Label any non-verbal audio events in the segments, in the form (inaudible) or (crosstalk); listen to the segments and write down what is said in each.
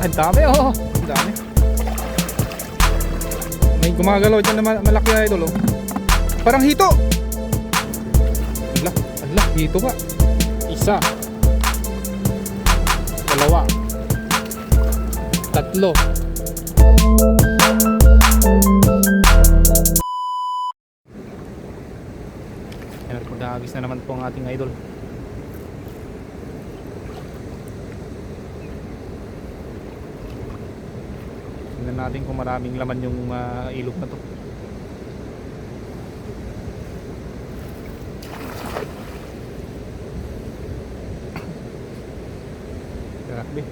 Ang dami oh. Ang dami. May gumagalaw dyan na mal- malaki na idol oh. Parang hito. Ala, ala, hito ka. Isa. Dalawa. Tatlo. Ayan, mag-aagis na naman po ang ating idol. Tingnan natin kung maraming laman yung ah, ilog na to. Grabe.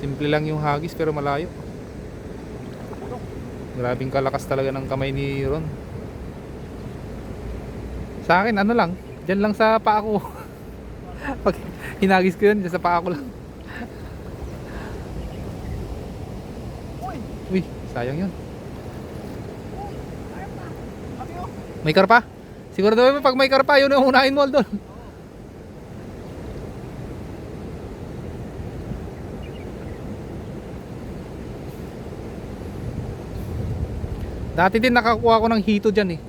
Simple lang yung hagis pero malayo. Grabing kalakas talaga ng kamay ni Ron. Sa akin ano lang, diyan lang sa paa ko. (laughs) Pag hinagis ko yun, sa paa ko lang. Uy, sayang yun. May karpa? Siguro daw pag may karpa, yun ang unahin mo doon. Dati din nakakuha ko ng hito dyan eh.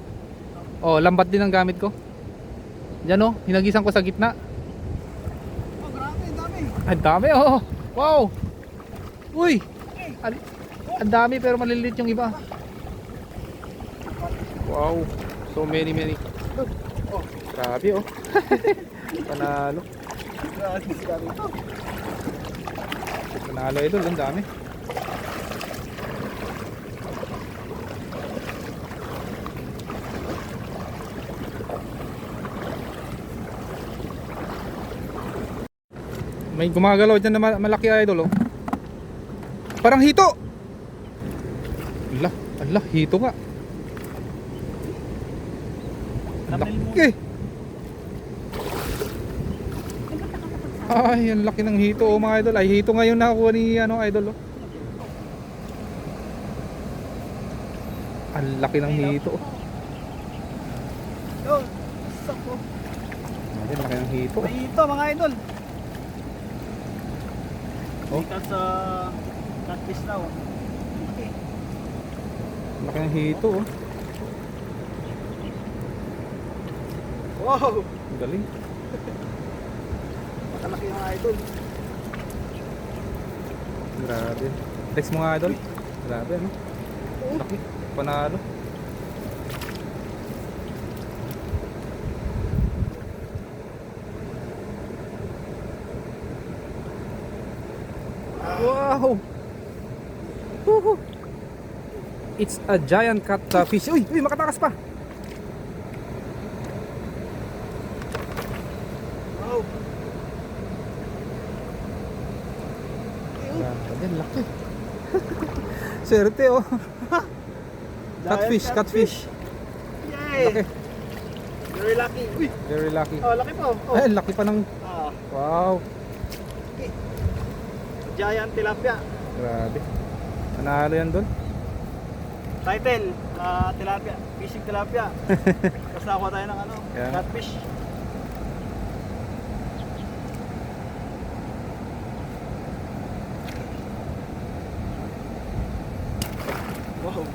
Oh, lambat din ang gamit ko. Diyan oh, hinagisan ko sa gitna. Oh, grabe, dami. Ang dami oh. Wow. Uy. Ang, ang dami pero maliliit yung iba. Wow. So many many. Oh, Grabe oh. (laughs) Panalo. Panalo idol, ang dami. May gumagalaw dyan na ma- malaki idol oh. Parang hito. Ala, hito nga. Ang laki. Ay, ang laki ng hito oh mga idol. Ay, hito ngayon nakakuha ni ano idol oh. Ang laki ng hito. oh. Yo, sakto. Ay, laki ng hito. May ito mga idol. Oh. Sikat sa catfish na oh. Laki ng hito oh. Wow! Ang galing. Makalaki mga idol. Grabe. Flex mo nga idol. Grabe ano. Laki. Panalo. Wow! Woohoo! It's a giant catfish. Uy! Uy! Makatakas pa! Wow! Grabe, laki. (laughs) Swerte oh. (laughs) Catfish, catfish. Yay! Laki. Very lucky. Uy! Very lucky. Oh, laki po. Oh. Ay, laki pa ng... Ah, Wow! giant tilapia. Grabe. Panalo yan doon. Title, ah, tilapia. Fishing tilapia. (laughs) Basta ako tayo ng ano, Yeah. catfish. Wow.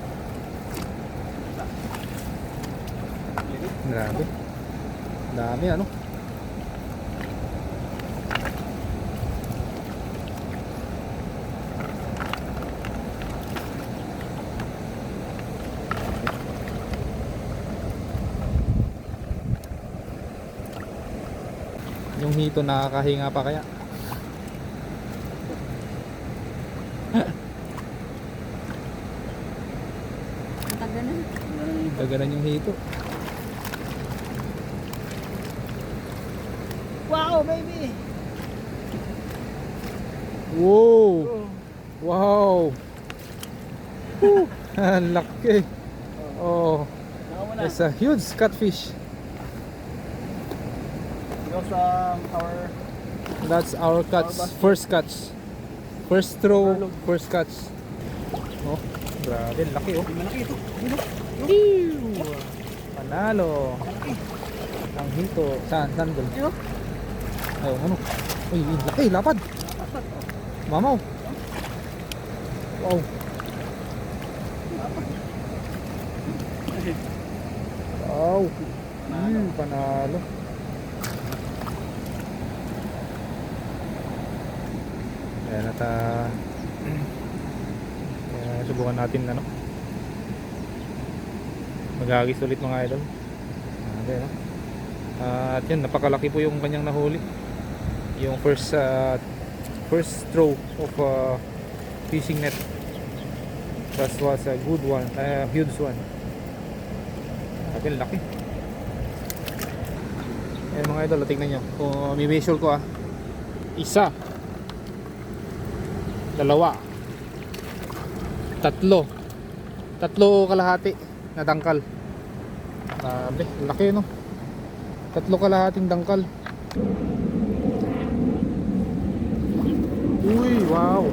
Grabe. Dami ano. Yung hito nakakahinga pa kaya? Daganan yung hito. Wow, baby! Wow! Oh. Wow! (laughs) Ang laki. Oh, it's a huge catfish. Because um, our That's our catch, first catch. First throw, first catch. Oh, grabe, laki oh. Malaki ito. Malaki. Ew! Panalo. Ang hito. Saan? Saan doon? Ayun. Ay, ano? Uy, uy, laki, lapad. Mamaw. Wow. Wow. Hmm, panalo. Ayan at ah, kaya subukan natin ano. Magagis ulit mga idol. Ah, Ayan? Ah, at yun, napakalaki po yung kanyang nahuli. Yung first ah, first throw of ah, fishing net. That was a good one, a huge one. At yun, laki. Ayan mga idol, tingnan nyo. Kung may-measure ko ah. Isa. Dalawa. Tatlo. Tatlo kalahati na dangkal. Grabe, laki no. Tatlo kalahating dangkal. Uy, wow. (clears throat)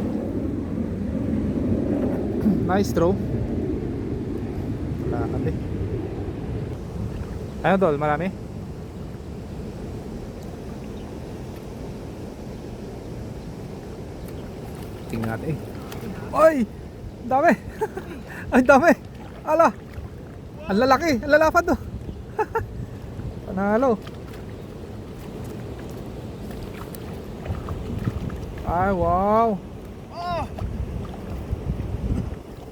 Nice throw. Grabe. Ano dol, marami? Tingnan natin eh. Oy! Dami! (laughs) Ay, dami! Ala! Ang lalaki! Ang lalapad to! (laughs) Panalo! Ay, wow! Oh!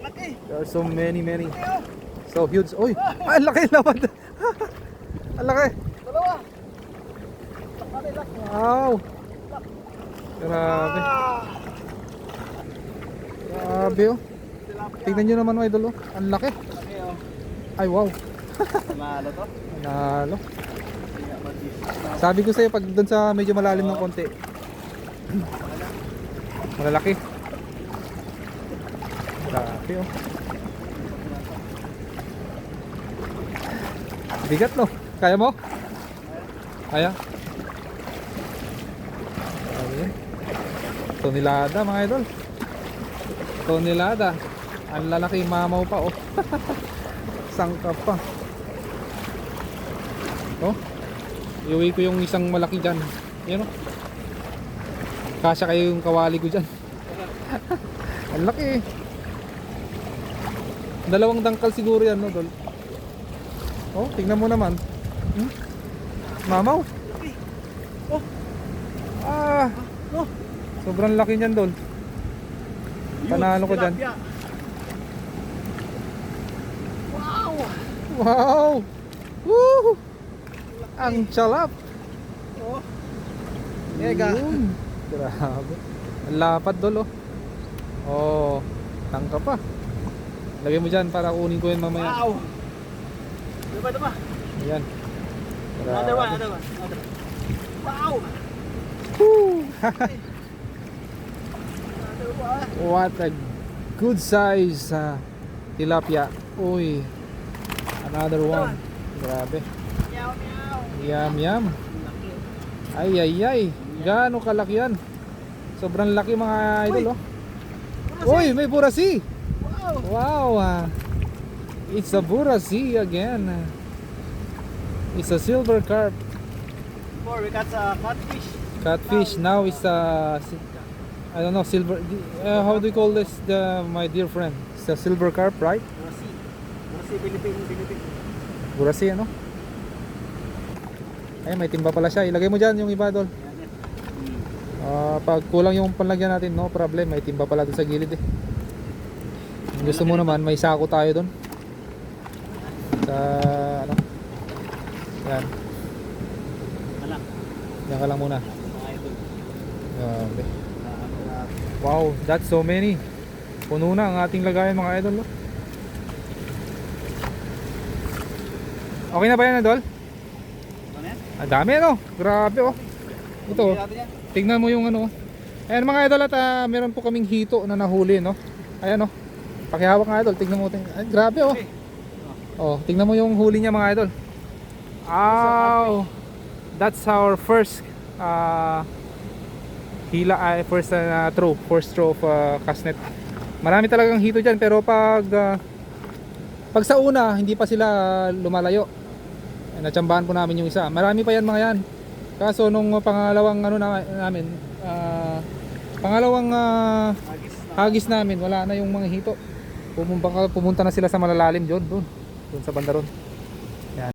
Laki! There are so many, many. So huge. Uy! Ay, ang laki! Lapad! (laughs) ang laki! Dalawa! Wow! Grabe. Ah! Grabe oh. Tingnan nyo naman mga idol oh. Ang laki. Oh. Ay, wow. (laughs) Panalo to. Mag-is. Sabi ko sa'yo, pag doon sa medyo malalim ng konti, (clears throat) malalaki. Grabe oh. Bigat no? Kaya mo? Kaya? Tonelada mga idol. Tonelada. Ang lalaki mamaw pa oh. (laughs) Sangkap pa. Oh. Iuwi ko yung isang malaki dyan. Yan o. Kasya kayo yung kawali ko dyan. (laughs) Ang laki eh. Dalawang dangkal siguro yan no, Dol. Oh, tingnan mo naman. Hmm? Mamaw. Oh. Ah. Oh. Sobrang laki niyan, Dol. Panalo ko dyan. Wow! Wow! Woo! Ang chalap. Oh. Mega. Grabe. Ang lapad dol oh. Tangka pa. Lagay mo dyan para kunin ko yun mamaya. Wow! Diba, diba? Ayan. Another one, another one. another one. Wow! Woo! (laughs) What a good size uh, tilapia. Uy. Another one. Grabe. Yum yum. Ay ay ay. Gaano kalaki yan? Sobrang laki mga idol oh. Uy, may burasi. Wow! Wow. ah. It's a burasi again. It's a silver carp. Before we got a catfish. Catfish now is a I don't know silver uh, how do you call this the my dear friend? It's a silver carp, right? Burasi. Burasi, Philippine, Philippine. Burasi ano? Ay, may timba pala siya. Ilagay mo diyan yung iba yan. Ah, pag kulang yung panlagyan natin, no problem. May timba pala doon sa gilid eh. Kung gusto mo naman, may sako tayo doon. Sa ano? Yan. Yan ka lang muna. Grabe. Ah, grabe. Wow, that's so many. Puno na ang ating lagayan mga idol. Okay na ba yan, idol? Ano? Ang dami ano? Grabe oh. Ito, oh. Tingnan mo yung ano. oh. Ayan mga idol at ah, meron po kaming hito na nahuli no. Ayan oh. Pakihawak nga idol, tingnan mo. Tingnan. Ay, grabe oh. Oh, tingnan mo yung huli niya mga idol. Ow! That's our first uh, hila ay first uh, throw, first throw of uh, castnet. Marami talagang hito diyan pero pag uh, pag sa una hindi pa sila lumalayo. Ay, natsambahan po namin yung isa. Marami pa yan mga yan. Kaso nung pangalawang ano na, namin uh, Pangalawang na. hagis namin, wala na yung mga hito. Pumunta, pumunta na sila sa malalalim doon, doon. Doon sa banda ron.